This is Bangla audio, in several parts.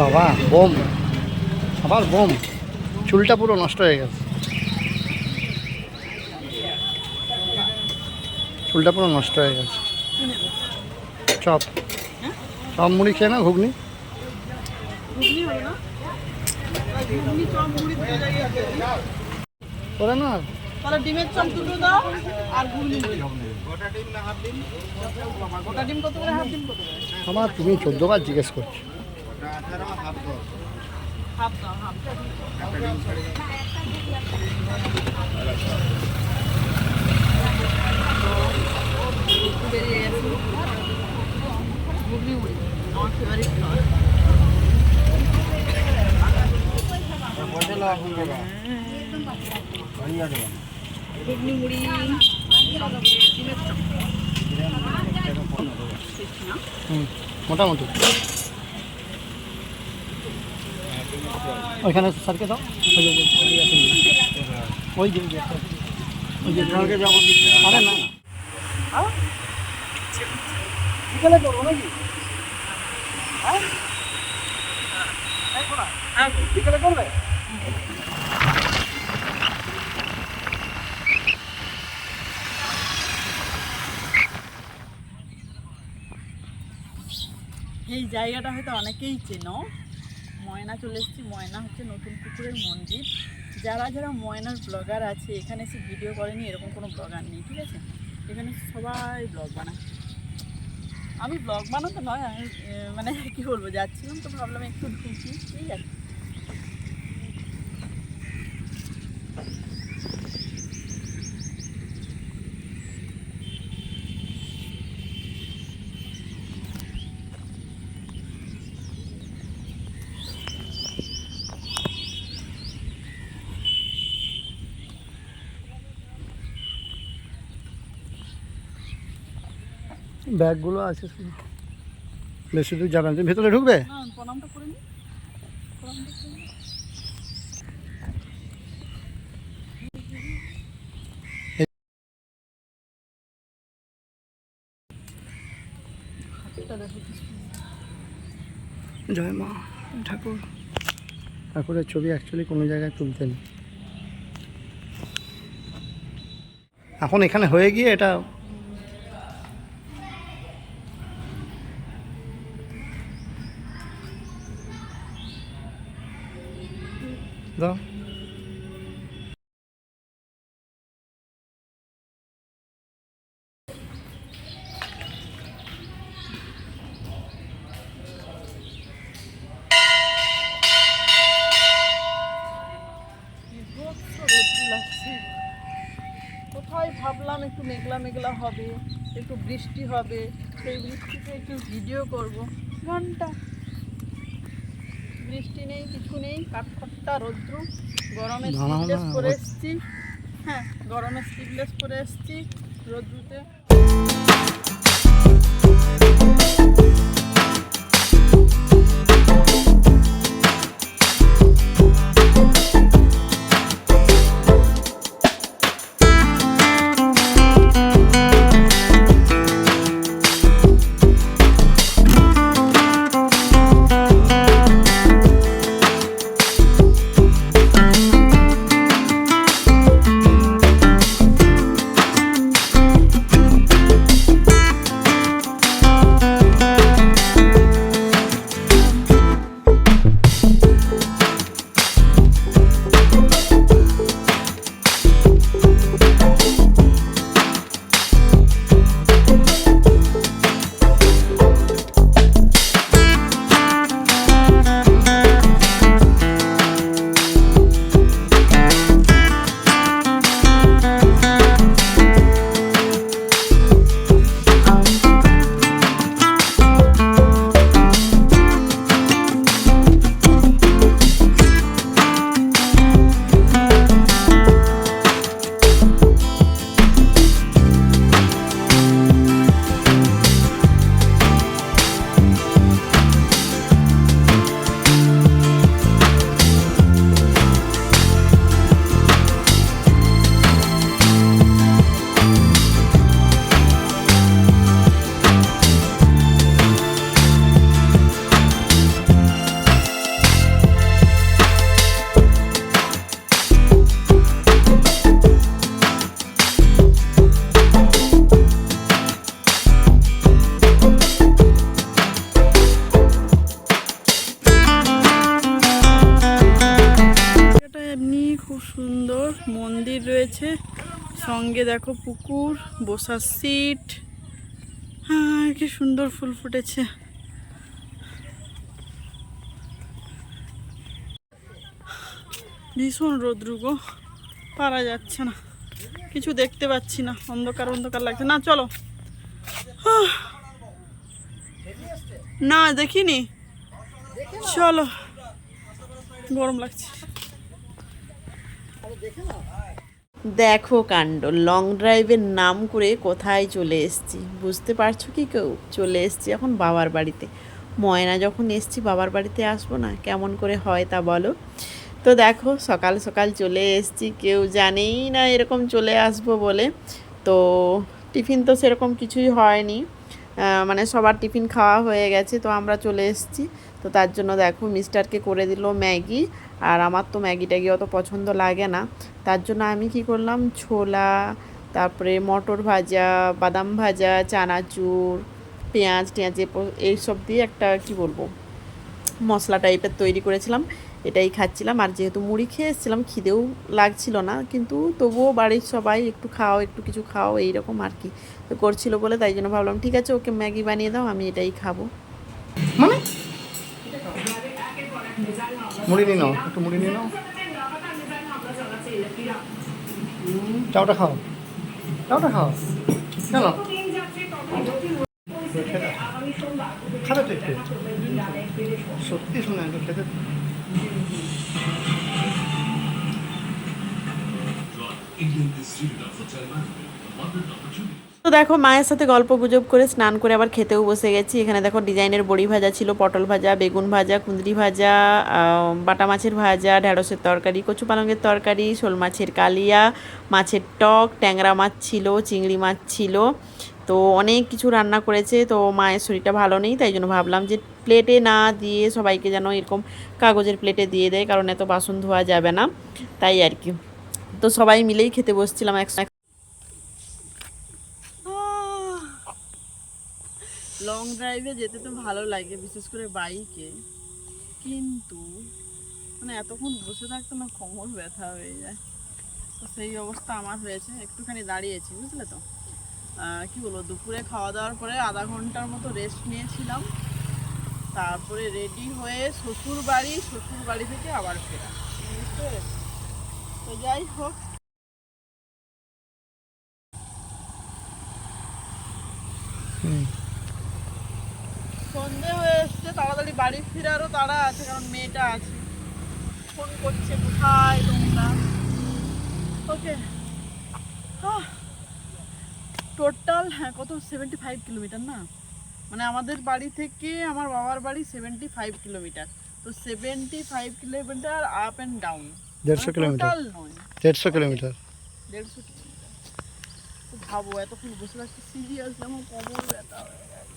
বাবা, বোম। আবার বোম। চুলটা পুরো নষ্ট হয়ে গেছে। চুলটা পুরো নষ্ট হয়ে গেছে। চপ। চপ মুড়ি খেয়ে না ঘুগনি। করে না। তাহলে ডিমের চপ দুটো দাও আর ঘুগনি মুড়ি। গোটা ডিম কত করে? হাফ ডিম কত করে? আমার তুমি চোদ্দ বার জিজ্ঞেস করছ। হাফ দাও হাফ বেরিয়ে গেছে ঘুগনি মুড়ি আমার ফেভারিট খাবার ঘুগনি, মুড়ি, মোটামুটি। ওইখানে স্যারকে দাও। ওই যে ওই যে আরে না। বিকেলে করব নাকি? হ্যাঁ? হ্যাঁ বিকেলে করবে? এই জায়গাটা হয়তো অনেকেই চেন। ময়না চলে এসেছি। ময়না হচ্ছে নতুন পুকুরের মন্দির। যারা যারা ময়নার ব্লগার আছে, এখানে এসে ভিডিও করেনি, এরকম কোনো ব্লগার নেই, ঠিক আছে? এখানে সবাই ব্লগ বানায়। আমি ব্লগ বানাতে নয়, আমি মানে কী বলব, যাচ্ছিলাম তো ভাবলাম একটু ঢুকি এই আর ব্যাগগুলো আছে শুধু। বেশি দূর যাবেন তুমি ভেতরে ঢুকবে। জয় মা ঠাকুর। ঠাকুরের ছবি অ্যাকচুয়ালি কোনো জায়গায় তুলতেন। এখন এখানে হয়ে গিয়ে এটা দাও কোথায় ভাবলাম একটু মেঘলা মেঘলা হবে একটু বৃষ্টি হবে সেই বৃষ্টিতে একটু ভিডিও করব। ঘণ্টা। বৃষ্টি নেই কিছু নেই কাঠখট্টা রৌদ্র গরমে করে স্লিভলেস পরে এসছি। হ্যাঁ গরমে স্লিভলেস করে এসছি রৌদ্রুতে। সঙ্গে দেখো পুকুর বসার সিট। হ্যাঁ কি সুন্দর ফুল ফুটেছে। ভীষণ রৌদ্র গো, পারা যাচ্ছে না। কিছু দেখতে পাচ্ছি না, অন্ধকার অন্ধকার লাগছে। না, চলো। না, দেখিনি। চলো। গরম লাগছে। দেখো কাণ্ড লং ড্রাইভের নাম করে কোথায় চলে এসেছি? বুঝতে পারছ কি কেউ? চলে এসেছি এখন বাবার বাড়িতে। ময়না যখন এসছি, বাবার বাড়িতে আসব না? কেমন করে হয় তা বলো? তো দেখো, সকাল সকাল চলে এসছি, কেউ জানেই না এরকম চলে আসব বলে। তো টিফিন তো সেরকম কিছুই হয়নি। মানে সবার টিফিন খাওয়া হয়ে গেছে, তো আমরা চলে এসেছি। তো তার জন্য দেখো মিস্টারকে করে দিল ম্যাগি। আর আমার তো ম্যাগি ট্যাগি অত পছন্দ লাগে না। তার জন্য আমি কি করলাম? ছোলা, তারপরে মটর ভাজা, বাদাম ভাজা, চানাচুর, পেঁয়াজ টেঁয়াজ এইসব দিয়ে একটা কি বলব? মশলা টাইপের তৈরি করেছিলাম, এটাই খাচ্ছিলাম। আর যেহেতু মুড়ি খেয়ে এসেছিলাম, খিদেও লাগছিল না, কিন্তু তবুও বাড়ির সবাই একটু খাও, একটু কিছু খাও, এইরকম আর কি। তো করছিল বলে তাই জন্য ভাবলাম, ঠিক আছে, ওকে ম্যাগি বানিয়ে দাও, আমি এটাই খাব। মানে? মুড়ি নিয়ে নাও, একটু মুড়ি নিয়ে নাও। চাউটা খাও চাউটা খাও। কেন? খাবে তো একটু। সত্যি শুনে, একটু খেতে তো দেখো, মায়ের সাথে গল্প গুজব করে স্নান করে আবার খেতেও বসে গেছি। এখানে দেখো, ডিজাইনের বড়ি ভাজা ছিল, পটল ভাজা, বেগুন ভাজা, কুঁদরি ভাজা বাটা মাছের ভাজা, ঢ্যাঁড়সের তরকারি, কচু পালঙের তরকারি, শোল মাছের কালিয়া, মাছের টক, ট্যাংরা মাছ ছিল, চিংড়ি মাছ ছিল। তো অনেক কিছু রান্না করেছে, তো মায়ের শরীরটা ভালো নেই, তাই জন্য ভাবলাম যে প্লেটে না দিয়ে সবাইকে যেন এরকম কাগজের প্লেটে দিয়ে দেয়, কারণ এত বাসন ধোয়া যাবে না, তাই আর কি। তো সবাই মিলেই খেতে বসছিলাম একসাথে লং ড্রাইভে যেতে তো ভালো লাগে, বিশেষ করে বাইকে কিন্তু মানে এতক্ষণ বসে থাকতো না কোমর ব্যথা হয়ে যায়। তো সেই অবস্থা আমার হয়েছে, একটুখানি দাঁড়িয়েছি, বুঝলে তো? কি বলব, দুপুরে খাওয়া দাওয়ার পরে আধা ঘণ্টার মতো রেস্ট নিয়েছিলাম। তারপরে রেডি হয়ে শ্বশুর বাড়ি শ্বশুর বাড়ি থেকে আবার ফেরা। বুঝতে? তো যাই হোক। হুম। সন্ধে হয়ে এসছে তাড়াতাড়ি বাড়ি ফেরারও তাড়া আছে কারণ মেয়েটা আছে। ফোন করছে কোথায় তোমরা? ওকে। টোটাল হ্যাঁ কত? সেভেন্টি ফাইভ কিলোমিটার না? মানে আমাদের বাড়ি থেকে আমার বাবার বাড়ি সেভেন্টি ফাইভ কিলোমিটার তো seventy five kilometre up and down দেড়শো কিলোমিটার নয়। দেড়শো কিলোমিটার দেড়শো কিলোমিটার ভাবো এতক্ষণ বসে থাকতে সিরিয়াস যেমন কোমর ব্যথা হয়ে গেছে।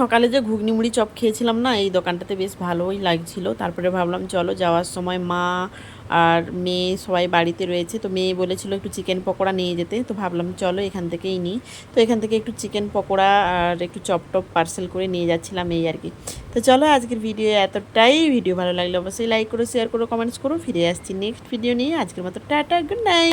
সকালে যে ঘুগনি মুড়ি চপ খেয়েছিলাম না, এই দোকানটাতে বেশ ভালোই লাগছিল। তারপরে ভাবলাম, চলো যাওয়ার সময় মা আর মেয়ে সবাই বাড়িতে রয়েছে। তো মেয়ে বলেছিল একটু চিকেন পকোড়া নিয়ে যেতে। তো ভাবলাম, চলো এখান থেকেই নিই। তো এখান থেকে একটু চিকেন পকোড়া আর একটু চপ টপ পার্সেল করে নিয়ে যাচ্ছিলাম এই আর কি। তো চলো আজকের ভিডিও এতটাই। ভিডিও ভালো লাগলে অবশ্যই লাইক করো শেয়ার করো কমেন্টস করো। ফিরে আসছি নেক্সট ভিডিও নিয়ে। আজকের মতো টাটা গুড নাইট